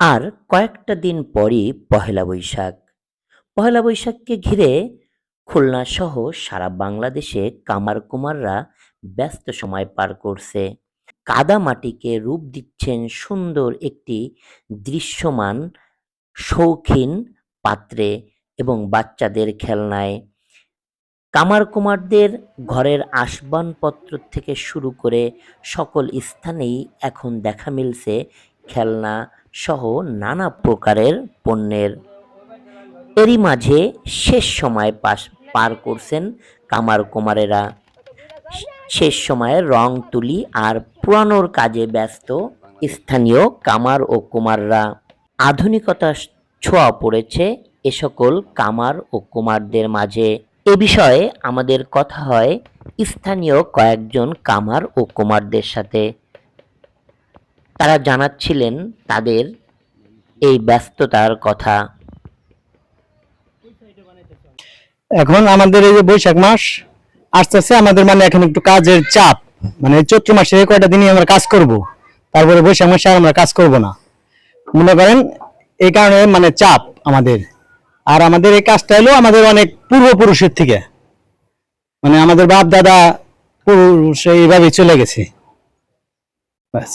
আর কয়েকটা দিন পরই পহেলা বৈশাখ। পহেলা বৈশাখকে ঘিরে খুলনা সহ সারা বাংলাদেশে কামার কুমাররা ব্যস্ত সময় পার করছে। কাদা মাটিকে রূপ দিচ্ছেন সুন্দর একটি দৃশ্যমান, শৌখিন পাত্রে এবং বাচ্চাদের খেলনায়। কামার কুমারদের ঘরের আসবানপত্র থেকে শুরু করে সকল স্থানেই এখন দেখা মিলছে খেলনা সহ নানা প্রকারের পণ্যের এরই মাঝে শেষ সময় পাস পার করছেন কামার কুমারেরা। শেষ সময়ে রং তুলি আর পুরানোর কাজে ব্যস্ত স্থানীয় কামার ও কুমাররা। আধুনিকতা ছোঁয়া পড়েছে এ সকল কামার ও কুমারদের মাঝে। এ বিষয়ে আমাদের কথা হয় স্থানীয় কয়েকজন কামার ও কুমারদের সাথে। তারা জানাচ্ছিলেন তাদের এই ব্যস্ততার কথা। এখন আমাদের এই যে বৈশাখ মাস আস্তে আস্তে আমাদের মানে এখন একটু কাজের চাপ। মানে চৈত্র মাসে কয়টা দিনই আমরা কাজ করব? তারপরে বৈশাখ মাসে আর আমরা কাজ করব না। মনে করেন, এই কারণে মানে চাপ আমাদের। আর আমাদের এই কাজটা হলো আমাদের অনেক পূর্বপুরুষের থেকে। মানে আমাদের বাপ দাদা পুরুষ এইভাবে চলে গেছে। ব্যাস।